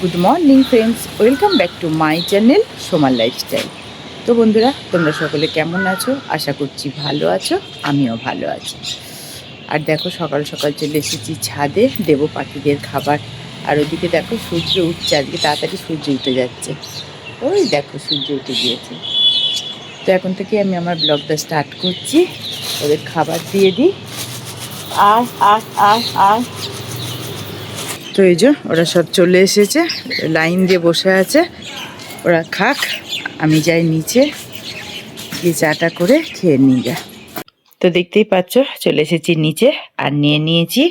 Good morning friends welcome back to my channel সোমার lifestyle তো বন্ধুরা, তোমরা সকলে কেমন আছো? আশা করছি ভালো আছো, আমিও ভালো আছি। আর দেখো, সকাল সকাল চলে এসেছি ছাদে, দেবো পাখিদের খাবার। আর ওদিকে দেখো, সূর্য উঠছে, আজকে তাড়াতাড়ি সূর্য উঠে যাচ্ছে। ওই দেখো, সূর্য উঠে গিয়েছে। তো এখন থেকে আমি আমার ব্লগটা স্টার্ট করছি। ওদের খাবার দিয়ে দিই। আর আর আর আর তো এই যে ওরা সব চলে এসেছে, লাইন দিয়ে বসে আছে, ওরা খাক, আমি যাই নিচে গিয়ে চাটা করে খেয়ে নিয়ে যা তো দেখতেই পাচ্ছ, চলে এসেছি নিচে, আর নিয়ে নিয়েছি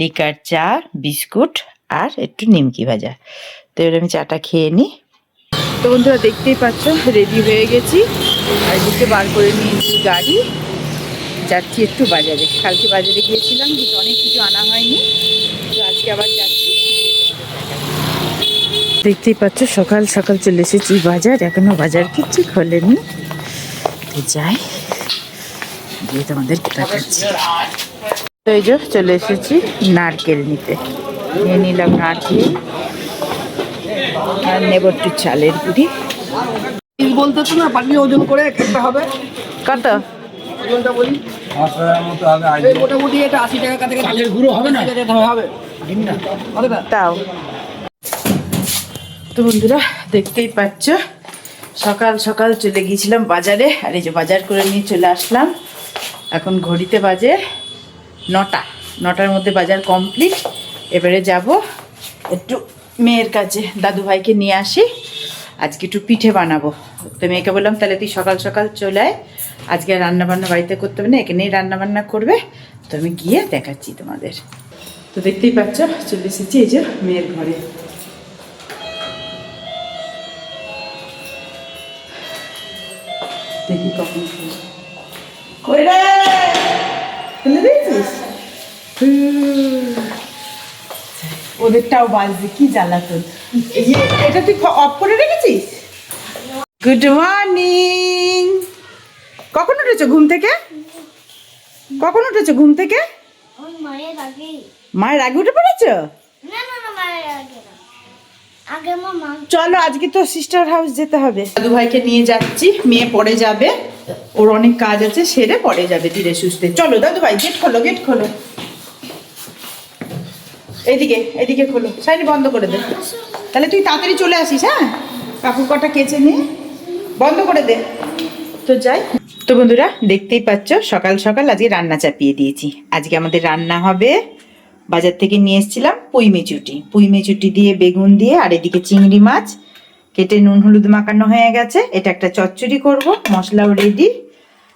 লিকার চা, বিস্কুট আর একটু নিমকি ভাজা। তো এবার আমি চাটা খেয়ে নিই। তো বন্ধুরা দেখতেই পাচ্ছ রেডি হয়ে গেছি। আর নিচে বার করে নিয়েছি গাড়ি। যাচ্ছি একটু বাজারে। কালকে বাজারে গিয়েছিলাম, কিন্তু অনেক কিছু আনা হয়নি। আজকে আবার যাচ্ছি। দেখতেই পাচ্ছ সকাল সকাল চলে এসেছি বাজার। এখনও বাজার কিচ্ছু খোলেনি। তো যাই গিয়ে তোমাদেরকে দেখাচ্ছি। তো এই যে চলে এসেছি নারকেল নিতে। নিয়ে নিলাম নারকেল আর নেব একটু চালের গুঁড়ি। বলতে তো না পারলে ওজন করে একটা হবে। কত? ওজনটা বলি? এই মোটামুটি এটা আশি টাকা কাছে কাছে গুঁড়ো হবে না? হবে। তাও। তো বন্ধুরা দেখতেই পাচ্ছ সকাল সকাল চলে গিয়েছিলাম বাজারে আর এই যে বাজার করে নিয়ে চলে আসলাম। এখন ঘড়িতে বাজে নটা। নটার মধ্যে বাজার কমপ্লিট। এবারে যাব একটু মেয়ের কাছে দাদু ভাইকে নিয়ে আসি। আজকে একটু পিঠে বানাবো। তো মেয়েকে বললাম, তাহলে তুই সকাল সকাল চলে আয়। আজকে রান্না বান্না বাড়িতে করতে হবে না এখানেই রান্না বান্না করবে। তো আমি গিয়ে দেখাচ্ছি তোমাদের। তো দেখতেই পাচ্ছ, চলে এসেছি এই যে মেয়ের ঘরে। দেখি কখন ওদেরটাও বাজছে, কি জ্বালাতন। এটা তুই অফ করে রেখেছিস? গুড মর্নিং কখন উঠেছো ঘুম থেকে? কখন উঠেছো ঘুম থেকে? মায়ের আগে। উঠে পড়েছো? চলো আজকে তো সিস্টার হাউস যেতে হবে। দাদু ভাইকে নিয়ে যাচ্ছি মেয়ে পড়ে যাবে। ওর অনেক কাজ আছে সেরে পড়ে যাবে ধীরে সুস্থে। চলো দাদু ভাই গেট খোলো গেট খোলো। এদিকে এদিকে খোলো। সাইডে বন্ধ করে দে। তাহলে তুই তাড়াতাড়ি চলে আসিস হ্যাঁ? কাপড় কটা কেচে নিয়ে বন্ধ করে দে। তো যাই। তো বন্ধুরা, দেখতেই পাচ্ছ, সকাল সকাল আজকে রান্না চাপিয়ে দিয়েছি। আজকে আমাদের রান্না হবে বাজার থেকে নিয়ে এসেছিলাম পুঁই মেচুটি পুঁই মেচুটি দিয়ে বেগুন দিয়ে, আর এদিকে চিংড়ি মাছ। কেটে নুন হলুদ মাখানো হয়ে গেছে। এটা একটা চচ্চড়ি করব, মশলাও রেডি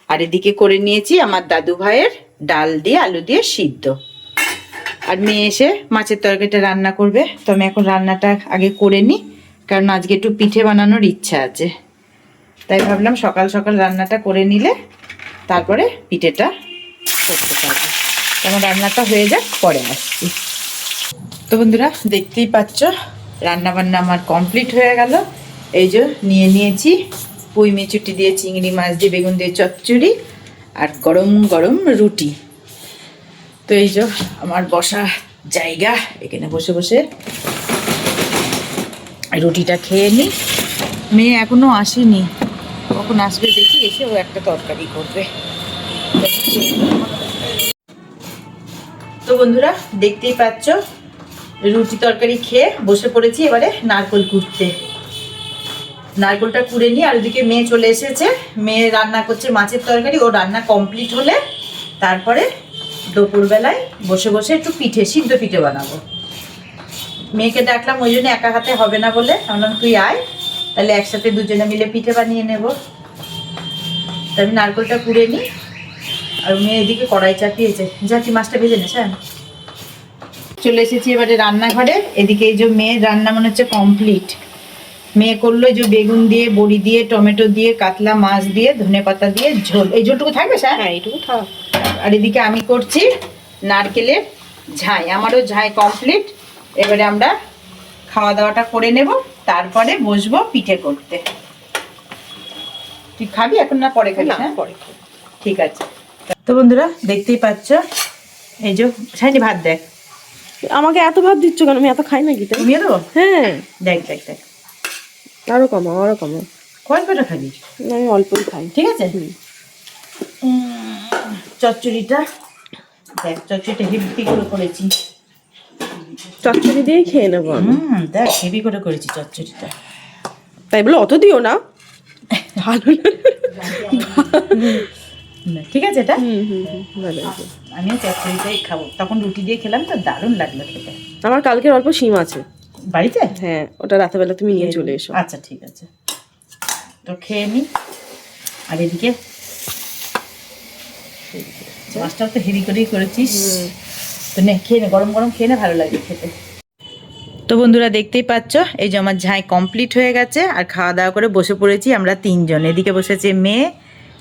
আর এদিকে করে নিয়েছি আমার দাদু ভাইয়ের ডাল দিয়ে, আলু দিয়ে সিদ্ধ। আর মেয়ে এসে মাছের তরকারিটা রান্না করবে। তো আমি এখন রান্নাটা আগে করে নিই, কারণ আজকে একটু পিঠে বানানোর ইচ্ছা আছে। তাই ভাবলাম সকাল সকাল রান্নাটা করে নিলে তারপরে পিঠেটা করতে পারব। আমার রান্নাটা হয়ে যাক, পরে আসছি। তো বন্ধুরা, দেখতেই পাচ্ছ রান্না বান্না আমার কমপ্লিট হয়ে গেল। এই যে নিয়ে নিয়েছি পুঁই মেচুটি দিয়ে চিংড়ি মাছ দিয়ে, বেগুন দিয়ে চচ্চড়ি আর গরম গরম রুটি। তো এই যে আমার বসা জায়গা, এখানে বসে বসে রুটিটা খেয়ে নিই। মেয়ে এখনও আসেনি। কখন আসবে দেখি, এসে ও একটা তরকারি করবে। তো বন্ধুরা, দেখতেই পাচ্ছ, রুটি তরকারি খেয়ে বসে পড়েছি এবারে নারকল কুটতে। নারকলটা কুড়ে নিয়ে আর ওদিকে মেয়ে চলে এসেছে। মেয়ে রান্না করছে মাছের তরকারি, ও রান্না কমপ্লিট হলে তারপরে দুপুরবেলায় বসে বসে একটু পিঠে, সিদ্ধ পিঠে বানাবো। মেয়েকে ডাকলাম, ওই জন্য একা হাতে হবে না বলে। বললাম, তুই আয়। তাহলে একসাথে দুজনে মিলে পিঠে বানিয়ে নেব। তা আমি নারকলটা কুড়ে নিই আর মেয়ে এদিকে কড়াই চাপিয়েছে। যা তুই মাছটা ভেজে নিস হ্যাঁ চলে এসেছি এবারে রান্নাঘরে। এদিকে এই যে মেয়ের রান্না মনে হচ্ছে কমপ্লিট। মেয়ে করল এই যে বেগুন দিয়ে বড়ি দিয়ে টমেটো দিয়ে কাতলা মাছ দিয়ে ধনে পাতা দিয়ে ঝোল। এই ঝোলটুকু থাকবে স্যার? হ্যাঁ এইটুকু থাক। আর এদিকে আমি করছি নারকেলের ঝাই। আমারও ঝাই কমপ্লিট। এবারে আমরা খাওয়া দাওয়াটা করে নেব। তারপরে বসবো পিঠে করতে। তুই খাবি এখন না পরে খাবি হ্যাঁ? পরে ঠিক আছে। তো বন্ধুরা দেখতেই পাচ্ছ এই যে সাইনি ভাত দেখ। আমাকে এত ভাত দিচ্ছ কেন? আমি এত খাই না গীতা তুমি দেবো? হ্যাঁ। দেখ দেখ দেখ। আরও কমাও আরও কমাও। কয় কটা খাবি? আমি অল্পই খাই। ঠিক আছে? চচ্চড়িটা দেখ চচ্চড়িটা হেভি করে করেছি। চচ্চড়ি দিয়েই খেয়ে নেব হুম দেখ হেভি করে করেছি চচ্চড়িটা। তাই বলে অত দিও না। ভালো ঠিক আছে এটা। আমিও চচ্চড়িটাই খাব। তখন রুটি দিয়ে খেলাম তো দারুণ লাগল খেতে। আমার কালকের অল্প শিম আছে। বাড়িতে? হ্যাঁ ওটা রাতেবেলা তুমি নিয়ে চলে এসো। আচ্ছা ঠিক আছে। তো খেয়ে নি। আর এদিকে? মাছটাও তো হেভি করেই করেছিস। তো নে খেয়ে নে গরম গরম খেয়ে নে ভালো লাগবে খেতে। তো বন্ধুরা দেখতেই পাচ্ছ এই যে আমার ঝাঁই কমপ্লিট হয়ে গেছে আর খাওয়া দাওয়া করে বসে পড়েছি আমরা তিনজন। এদিকে বসেছে মেয়ে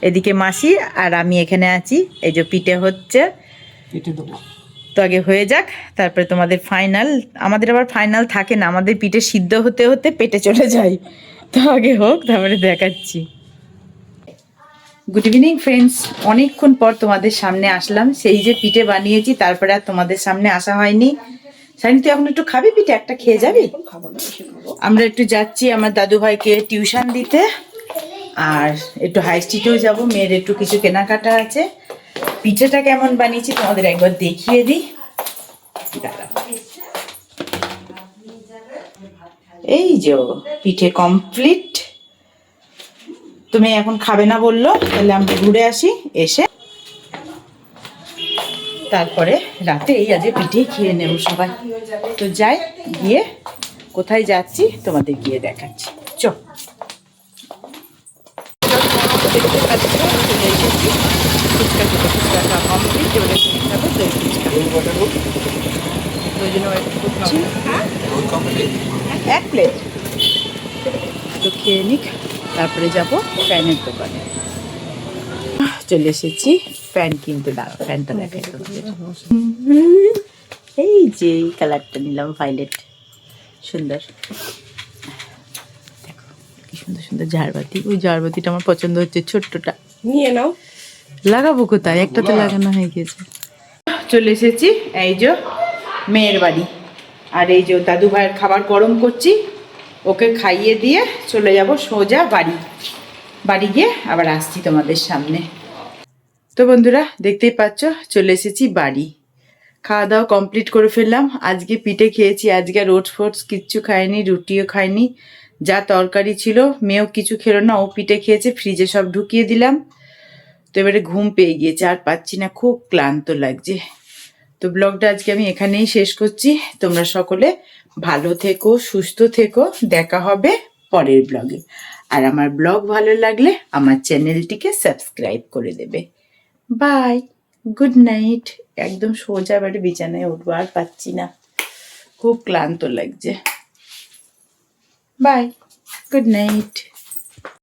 এদিকে মাসি আর আমি এখানে আছি। এই যে পিঠে হচ্ছে। তো আগে হয়ে যাক তারপরে তোমাদের ফাইনাল আমাদের আবার ফাইনাল থাকে না আমাদের পিঠে সিদ্ধ হতে হতে পেটে চলে যায়। তো আগে হোক তারপরে দেখাচ্ছি। গুড ইভিনিং ফ্রেন্ডস অনেকক্ষণ পর তোমাদের সামনে আসলাম। সেই যে পিঠে বানিয়েছি, তারপরে আর তোমাদের সামনে আসা হয়নি। সাইনি তুই এখন একটু খাবি পিঠে? একটা খেয়ে যাবি? আমরা একটু যাচ্ছি আমার দাদু ভাইকে টিউশন দিতে। আর একটু হাই স্ট্রিটেও যাব। মেয়ের একটু কিছু কেনাকাটা আছে। পিঠেটা কেমন বানিয়েছি তোমাদের একবার দেখিয়ে দিই। এই যে পিঠে কমপ্লিট তুমি এখন খাবে না বলল তাহলে আমি ঘুরে আসি এসে। তারপরে রাতে এই আজকে পিঠে খেয়ে নেব সবাই। তো যাই গিয়ে কোথায় যাচ্ছি তোমাদের গিয়ে দেখাচ্ছি। চ। এক প্লেট তো খেয়ে নিক। তারপরে যাব ফ্যানের দোকানে। চলে এসেছি ফ্যান কিনতে। দাঁড়া ফ্যানটা দেখাই এই যে এই কালারটা নিলাম ভাইলেট সুন্দর। দেখো কি সুন্দর সুন্দর ঝাড়বাতি। ওই ঝাড়বাতিটা আমার পছন্দ হচ্ছে ছোট্টটা। নিয়ে নাও। লাগাবো কোথায়? একটাতে লাগানো হয়ে গেছে। চলে এসেছি এই যে মেয়ের বাড়ি। আর এই যে দাদু ভাইয়ের খাবার গরম করছি। ওকে খাইয়ে দিয়ে চলে যাব সোজা বাড়ি। বাড়ি গিয়ে আবার আসছি তোমাদের সামনে। তো বন্ধুরা, দেখতেই পাচ্ছ, চলে এসেছি বাড়ি। খাওয়া দাওয়া কমপ্লিট করে ফেললাম। আজকে পিঠে খেয়েছি, আজকে রোড ফোটস কিচ্ছু খাইনি, রুটিও খাইনি। যা তরকারি ছিল, মেয়েও কিছু খেলো না, ও পিঠে খেয়েছে, ফ্রিজে সব ঢুকিয়ে দিলাম। তো এবারে ঘুম পেয়ে গিয়েছে, আর পাচ্ছি না, খুব ক্লান্ত লাগছে। তো ব্লগটা আজকে আমি এখানেই শেষ করছি। তোমরা সকলে ভালো থেকো, সুস্থ থেকো। দেখা হবে পরের ব্লগে। আর আমার ব্লগ ভালো লাগলে আমার চ্যানেলটিকে সাবস্ক্রাইব করে দেবে। বাই। Good night. একদম সোজা বাড়ি বিছানায় উঠবো, আর পাচ্ছি না। খুব ক্লান্ত লাগছে। বাই। Good night.